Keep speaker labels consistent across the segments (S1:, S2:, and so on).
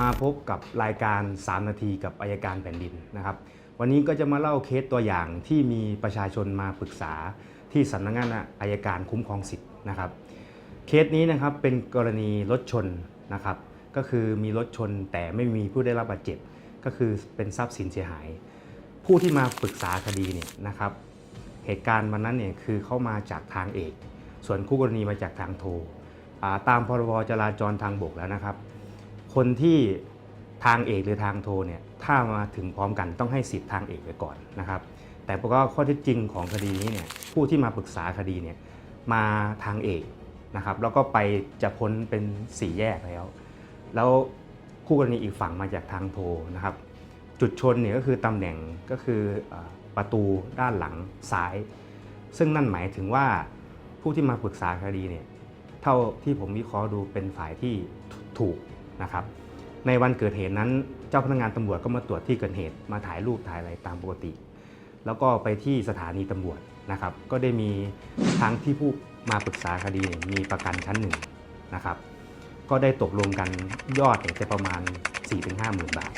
S1: มาพบกับรายการ 3 นาทีกับอายการแผ่นดินนะครับ วันนี้ก็จะมาเล่าเคสตัวอย่างที่มีประชาชนมาปรึกษาที่สำนักงานอายการคุ้มครองสิทธิ์นะครับ เคสนี้นะครับเป็นกรณีรถชนนะครับ ก็คือมีรถชนแต่ไม่มีผู้ได้รับบาดเจ็บ ก็คือเป็นทรัพย์สินเสียหาย ผู้ที่มาปรึกษาคดีเนี่ยนะครับ เหตุการณ์วันนั้นเนี่ยคือเข้ามาจากทางเอก ส่วนคู่กรณีมาจากทางโทอ่าตามพรบจราจรทางบกแล้วนะครับ คนที่ทางเอกหรือทางโทเนี่ยถ้ามาถึงพร้อมกันต้องให้สิทธิ์ทางเอกไปก่อนนะครับ แต่ปรากฏว่าข้อเท็จจริงของคดีนี้เนี่ยผู้ที่มาปรึกษาคดีเนี่ยมาทางเอกนะครับ แล้วก็ไปจะพ้นเป็นสี่แยกแล้ว แล้วคู่กรณีอีกฝั่งมาจากทางโทนะครับ จุดชนเนี่ยก็คือตำแหน่งก็คืออประตูด้านหลังซ้าย ซึ่งนั่นหมายถึงว่าผู้ที่มาปรึกษาคดีเนี่ยเท่าที่ผมวิเคราะห์ดูเป็นฝ่ายที่ถูก นะครับในวันเกิดเหตุนั้นเจ้าพนักงานตำรวจก็มาตรวจที่เกิดเหตุมาถ่ายรูปถ่ายอะไรตามปกติ แล้วก็ไปที่สถานีตำรวจนะครับก็ได้มีทั้งที่ผู้มาปรึกษาคดีมีประกันชั้นหนึ่งนะครับก็ได้ตกลงกันยอดเนี่ยจะประมาณ 4-5หมื่นบาท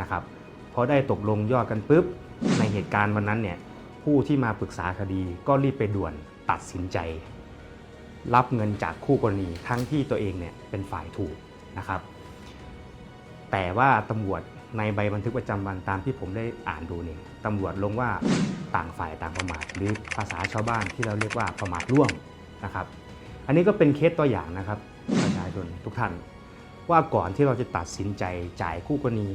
S1: นะครับพอได้ตกลงยอดกันปุ๊บในเหตุการณ์วันนั้นเนี่ยผู้ที่มาปรึกษาคดีก็รีบไปด่วนตัดสินใจ รับเงินจากคู่กรณีทั้งที่ตัวเองเนี่ยเป็นฝ่ายถูกนะครับ แต่ว่าตำรวจในใบบันทึกประจำวันตามที่ผมได้อ่านดูเนี่ยตำรวจลงว่าต่างฝ่ายต่างประมาทหรือภาษาชาวบ้านที่เราเรียกว่าประมาทร่วมนะครับ อันนี้ก็เป็นเคสตัวอย่างนะครับประชาชนทุกท่าน ว่าก่อนที่เราจะตัดสินใจจ่ายคู่กรณี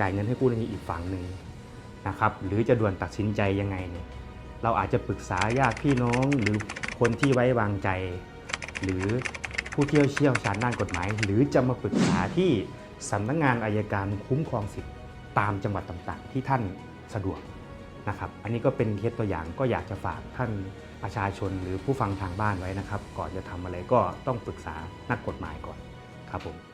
S1: จ่ายเงินให้คู่กรณีอีกฝั่งหนึ่งนะครับหรือจะด่วนตัดสินใจยังไงเนี่ยเราอาจจะปรึกษาญาติพี่น้องหรือคนที่ไว้วางใจ หรือผู้เที่ยวเชี่ยวชาญด้านกฎหมาย หรือจะมาปรึกษาที่ สำนักงานอายการคุ้มครองสิทธิ์ตามจังหวัดต่างๆ ที่ท่านสะดวกนะครับ อันนี้ก็เป็นเคสตัวอย่างก็อยากจะฝากท่านประชาชนหรือผู้ฟังทางบ้านไว้นะครับ ก่อนจะทำอะไรก็ต้องปรึกษานักกฎหมายก่อนครับผม